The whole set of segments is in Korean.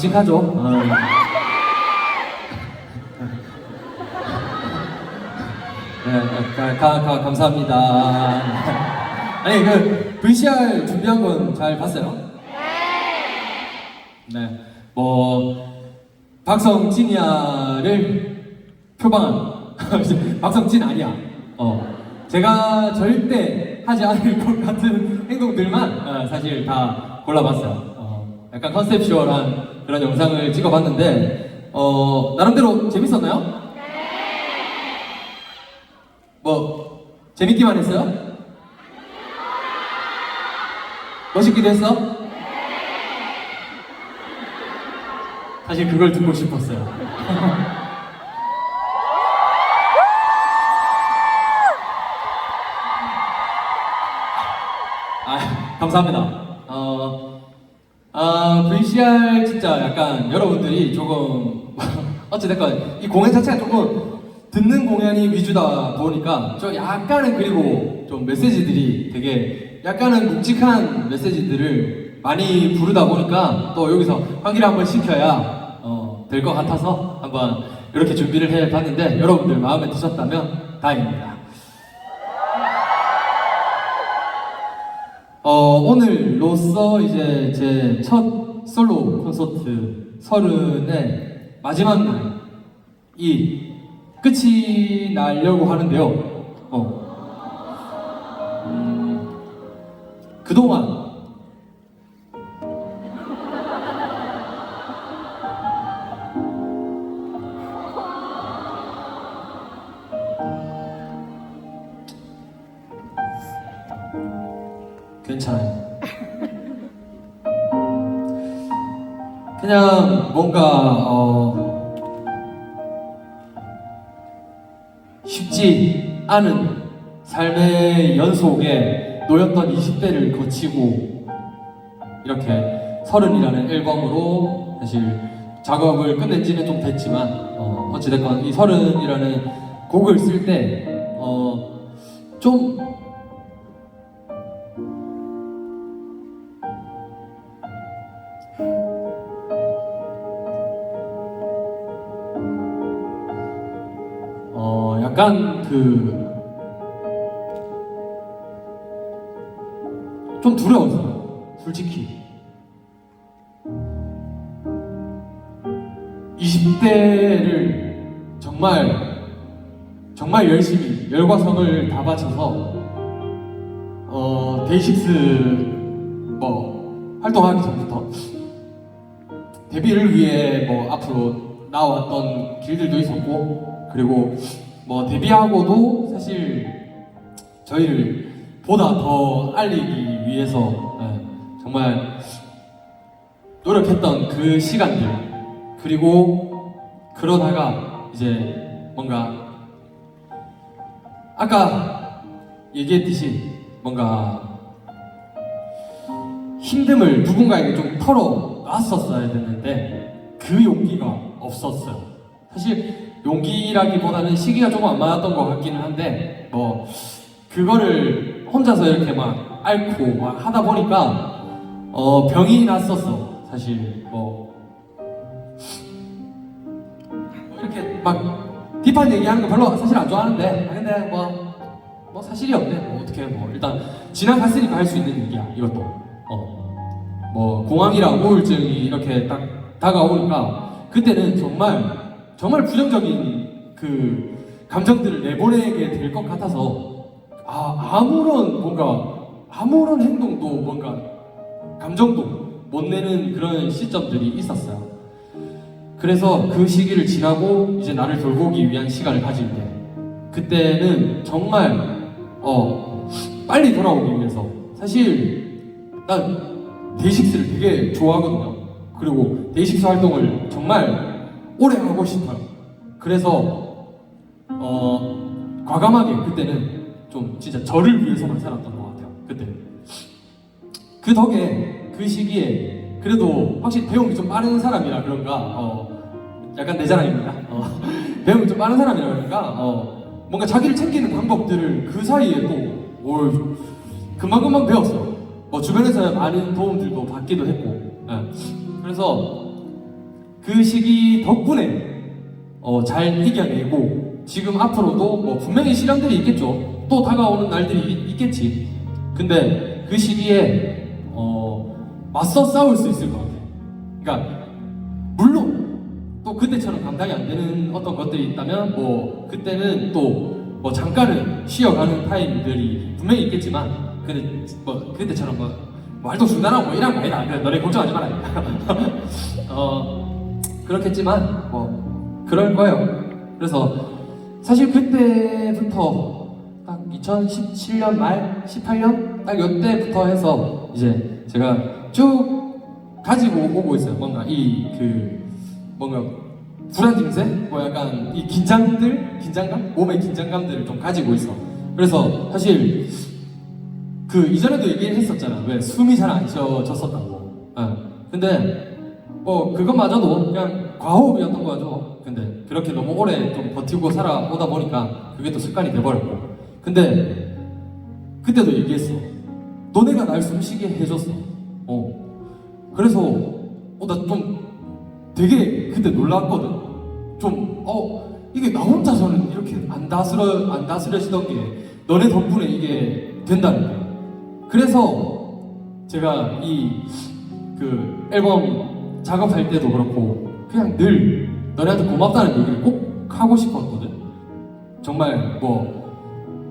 깜찍하죠. 어. 네, 가, 가, 가, 감사합니다. 아니 그 VCR 준비한 건 잘 봤어요? 네. 뭐 박성진이야를 표방한 박성진 아니야. 어. 제가 절대 하지 않을 것 같은 행동들만 어, 사실 다 골라봤어요. 어, 약간 컨셉슈얼한 그런 영상을 찍어봤는데 어, 나름대로 재밌었나요? 뭐 재밌기만 했어요? 멋있기도 했어? 사실 그걸 듣고 싶었어요. 아, 감사합니다. 어, 아, 약간 여러분들이 조금 어찌됐건 이 공연 자체가 조금 듣는 공연이 위주다 보니까 저 약간은 그리고 좀 메시지들이 되게 약간은 묵직한 메시지들을 많이 부르다 보니까 또 여기서 환기를 한번 시켜야 어, 될 것 같아서 한번 이렇게 준비를 해봤는데 여러분들 마음에 드셨다면 다행입니다. 어, 오늘로써 이제 제 첫 솔로 콘서트 서른의 마지막 날이 끝이 나려고 하는데요. 어. 음, 그동안 않은 삶의 연속에 놓였던 20대를 거치고 이렇게 서른이라는 앨범으로 사실 작업을 끝낸 지는 좀 됐지만 어, 어찌됐건 이 서른이라는 곡을 쓸때 어, 좀 어, 약간 그, 두려웠어요. 솔직히. 20대를 정말, 정말 열심히, 열과 성을 다 바쳐서, 어, 데이식스, 뭐, 활동하기 전부터, 데뷔를 위해 뭐 앞으로 나왔던 길들도 있었고 그리고 뭐 데뷔하고도 사실 저희를 보다 더 알리기 위해서 예, 정말 노력했던 그 시간들 그리고 그러다가 이제 뭔가 아까 얘기했듯이 뭔가 힘듦을 누군가에게 좀 털어놨었어야 됐는데 그 용기가 없었어요. 사실 용기라기보다는 시기가 조금 안 맞았던 것 같기는 한데 뭐 그거를 혼자서 이렇게 막 앓고 막 하다 보니까 어 병이 났었어. 사실 뭐 이렇게 막 딥한 얘기하는 거 별로 사실 안 좋아하는데 아, 근데 뭐 뭐 사실이 없네. 뭐 어떻게 뭐 일단 지나갔으니까 할 수 있는 얘기야 이것도. 어. 뭐 공황이랑 우울증이 이렇게 딱 다가오니까 그때는 정말 정말 부정적인 그 감정들을 내보내게 될 것 같아서 아 아무런 뭔가 아무런 행동도 뭔가 감정도 못 내는 그런 시점들이 있었어요. 그래서 그 시기를 지나고 이제 나를 돌보기 위한 시간을 가질 때 그때는 정말 어 빨리 돌아오기 위해서 사실 난 데이식스를 되게 좋아하거든요. 그리고 데이식스 활동을 정말 오래 하고 싶어요. 그래서 어 과감하게 그때는 좀 진짜 저를 위해서만 살았던 것 같아요. 그때는 그 덕에 그 시기에 그래도 확실히 배움이 좀 빠른 사람이라 그런가 어 약간 내 자랑입니다. 어, 배움이 좀 빠른 사람이라 그런가 어 뭔가 자기를 챙기는 방법들을 그 사이에 또뭘 금방금방 배웠어요. 뭐 주변에서 많은 도움들도 받기도 했고 예. 그래서 그 시기 덕분에 어, 잘 이겨내고 지금 앞으로도 뭐 분명히 시련들이 있겠죠. 또 다가오는 날들이 있- 있겠지. 근데 그 시기에 어, 맞서 싸울 수 있을 것 같아. 그러니까 물론 또 그때처럼 감당이 안 되는 어떤 것들이 있다면 뭐 그때는 또 뭐 잠깐은 쉬어가는 타임들이 분명히 있겠지만 근데 뭐 그때처럼 뭐 말도 중단하고 뭐 이런 거 아니다. 그래, 너네 걱정하지 마라. 어 그렇겠지만 뭐 그럴 거예요. 그래서 사실 그때부터 딱 2017년 말 18년 딱 이때부터 해서 이제 제가 쭉 가지고 오고 있어요. 뭔가 이 그 뭔가 불안 증세, 뭐 약간 이 긴장들, 긴장감, 몸의 긴장감들을 좀 가지고 있어. 그래서 사실 그 이전에도 얘기를 했었잖아. 왜 숨이 잘 안 쉬어졌었다고. 어. 근데 뭐 그것마저도 그냥 과호흡이었던 거죠. 근데 그렇게 너무 오래 좀 버티고 살아오다 보니까 그게 또 습관이 돼버렸고. 근데 그때도 얘기했어. 너네가 날 숨쉬게 해줬어. 어. 그래서 어 나 좀 되게 그때 놀랐거든. 좀 어 이게 나 혼자서는 이렇게 안 다스려 안 다스려지던 게 너네 덕분에 이게 된다는 거야. 그래서 제가 이 그 앨범 작업할 때도 그렇고 그냥 늘 너네한테 고맙다는 얘기를 꼭 하고 싶었거든. 정말 뭐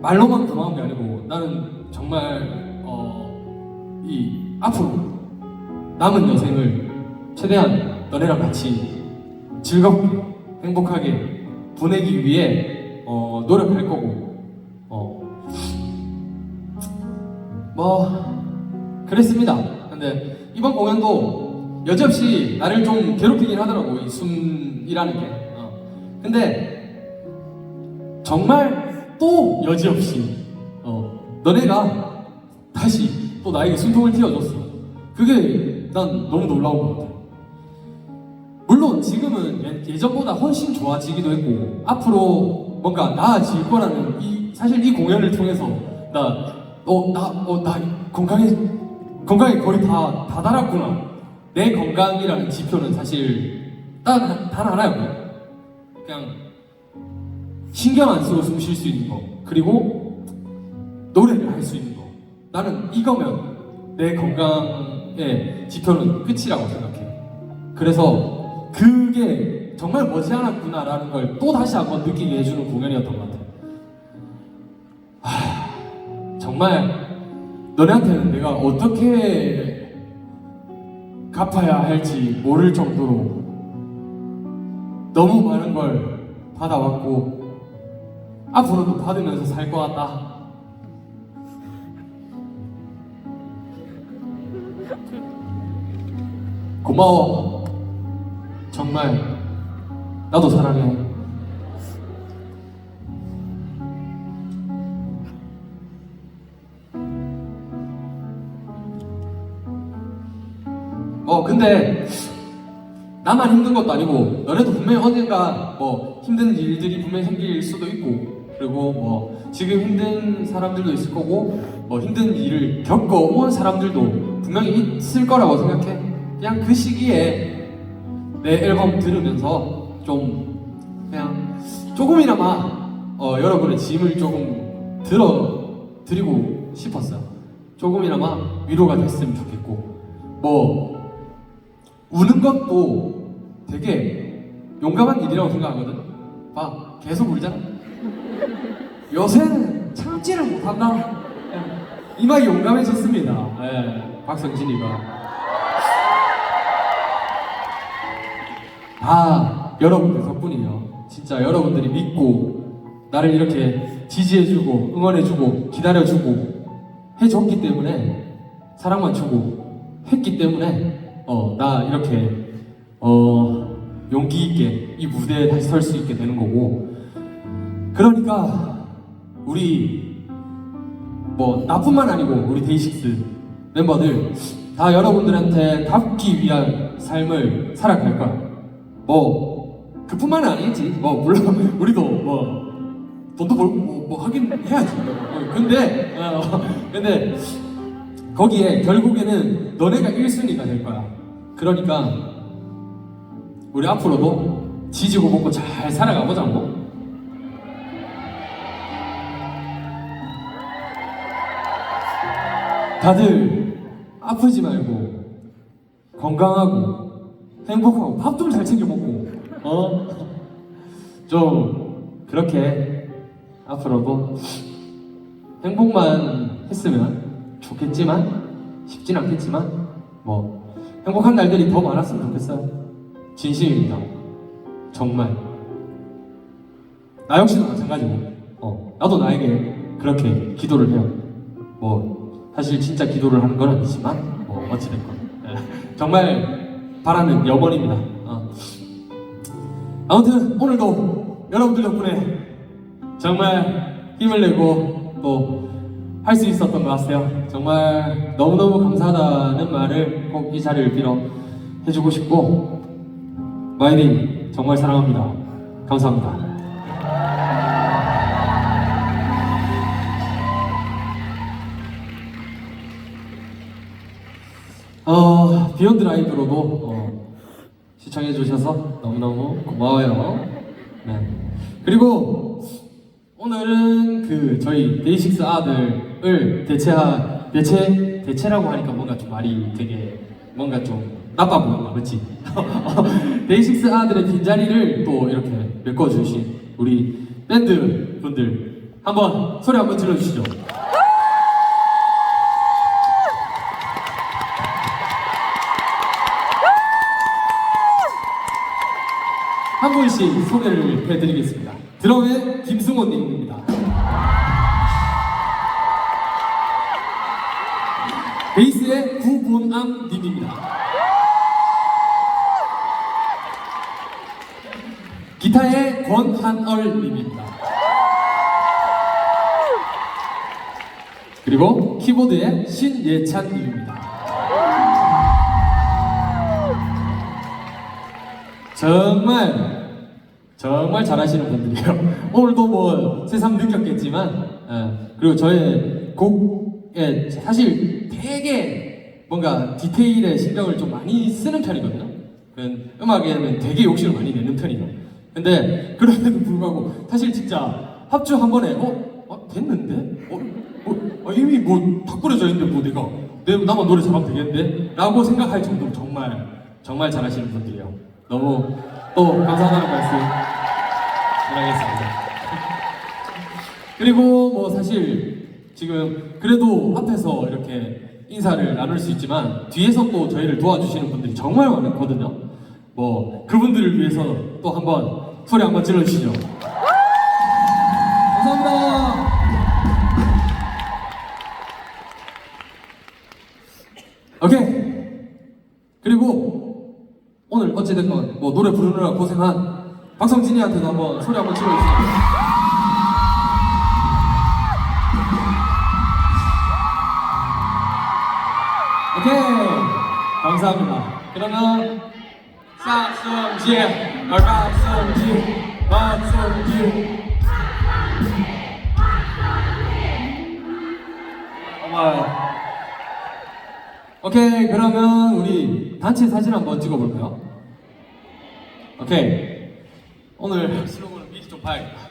말로만 고마운 게 아니고 나는 정말 어, 이 앞으로 남은 여생을 최대한 너네랑 같이 즐겁게 행복하게 보내기 위해 어, 노력할 거고 어, 뭐 그랬습니다. 근데 이번 공연도 여지없이 나를 좀 괴롭히긴 하더라고 이 숨이라는 게. 어. 근데 정말 또 여지없이 어, 너네가 다시 또 나에게 숨통을 틔워줬어. 그게 난 너무 놀라운 것 같아. 물론 지금은 예- 예전보다 훨씬 좋아지기도 했고 앞으로 뭔가 나아질 거라는 이 사실 이 공연을 통해서 나어나어나 건강에 건강에 거의 다 다다랐구나 내 건강이라는 지표는 사실 단, 단 하나였고 그냥 신경 안 쓰고 숨 쉴 수 있는 거 그리고 노래를 할 수 있는 거 나는 이거면 내 건강의 지표는 끝이라고 생각해 그래서 그게 정말 머지않았구나라는 걸 또 다시 한번 느끼게 해주는 공연이었던 것 같아요. 하, 정말 너네한테는 내가 어떻게 갚아야 할지 모를 정도로 너무 많은 걸 받아왔고 앞으로도 받으면서 살 것 같다. 고마워. 정말 나도 사랑해. 어 근데 나만 힘든 것도 아니고 너네도 분명히 언젠가 뭐 힘든 일들이 분명히 생길 수도 있고 그리고 뭐 지금 힘든 사람들도 있을 거고 뭐 힘든 일을 겪어온 사람들도 분명히 있을 거라고 생각해. 그냥 그 시기에 내 앨범 들으면서 좀 그냥 조금이나마 어, 여러분의 짐을 조금 들어 드리고 싶었어요. 조금이나마 위로가 됐으면 좋겠고 뭐 우는 것도 되게 용감한 일이라고 생각하거든. 봐 계속 울잖아. 요새는 참지를 못한다. 이마에 용감해졌습니다. 예, 박성진이가. 다 여러분들 덕분이에요. 진짜 여러분들이 믿고 나를 이렇게 지지해주고 응원해주고 기다려주고 해줬기 때문에 사랑만 주고 했기 때문에 어 나 이렇게 어 용기 있게 이 무대에 다시 설 수 있게 되는 거고 그러니까 우리 뭐 나뿐만 아니고 우리 데이식스 멤버들 다 여러분들한테 갚기 위한 삶을 살아갈 거야. 뭐 그뿐만 아니겠지. 뭐 물론 우리도 뭐 돈도 벌고 뭐, 뭐 하긴 해야지. 어, 근데 어, 근데 거기에 결국에는 너네가 1순위가 될 거야. 그러니까 우리 앞으로도 지지고 볶고 잘 살아가보자고. 다들 아프지 말고 건강하고 행복하고 밥 좀 잘 챙겨 먹고. 어? 좀 그렇게 앞으로도 행복만 했으면 좋겠지만 쉽진 않겠지만 뭐 행복한 날들이 더 많았으면 좋겠어요. 진심입니다. 정말. 나 역시도 마찬가지고. 어 나도 나에게 그렇게 기도를 해요. 뭐 사실 진짜 기도를 하는 건 아니지만 뭐 어찌됐건 예, 정말 바라는 염원입니다 어. 아무튼 오늘도 여러분들 덕분에 정말 힘을 내고 또 할 수 있었던 것 같아요. 정말 너무너무 감사하다는 말을 꼭 이 자리를 빌어 해주고 싶고 마이린 정말 사랑합니다. 감사합니다. 비욘드 라이브로도 어, 시청해 주셔서 너무너무 고마워요. 네. 그리고 오늘은 그 저희 데이식스 아들을 대체하 대체 대체라고 하니까 뭔가 좀 말이 되게 뭔가 좀 나빠 보인다, 그렇지? 데이식스 아들의 빈자리를 또 이렇게 메꿔주신 우리 밴드 분들 한번 소리 한번 질러주시죠. 한 분씩 소개를 해드리겠습니다. 드럼의 김승호님입니다. 베이스의 구본암님입니다. 기타의 권한얼님입니다. 그리고 키보드의 신예찬님입니다. 정말 정말 잘하시는 분들이에요. 오늘도 뭐 새삼 느꼈겠지만, 예, 그리고 저의 곡에 사실 되게 뭔가 디테일에 신경을 좀 많이 쓰는 편이거든요. 그 음악에는 되게 욕심을 많이 내는 편이에요. 근데 그럼에도 불구하고 사실 진짜 합주 한 번에 어, 어 됐는데, 어, 어, 어, 이미 뭐다 뿌려져 있는데 뭐 내가 내 나만 노래 잘하면 되겠는데?라고 생각할 정도로 정말 정말 잘하시는 분들이에요. 너무 또 감사하다는 말씀 전하겠습니다. 그리고 뭐 사실 지금 그래도 앞에서 이렇게 인사를 나눌 수 있지만 뒤에서 또 저희를 도와주시는 분들이 정말 많거든요. 뭐 그분들을 위해서 또 한번 소리 한번 질러주시죠. 감사합니다. 오늘 어찌됐건 뭐 노래 부르느라 고생한 박성진이한테도 한번 소리 한번 질러주세요. 오케이. 감사합니다. 그러면 박성진, 아, 박성진, 박성진. 고마워요. 오케이 그러면 우리 단체 사진 한번 찍어볼까요? 오케이. 오늘 슬로건을 미리 좀 봐야겠다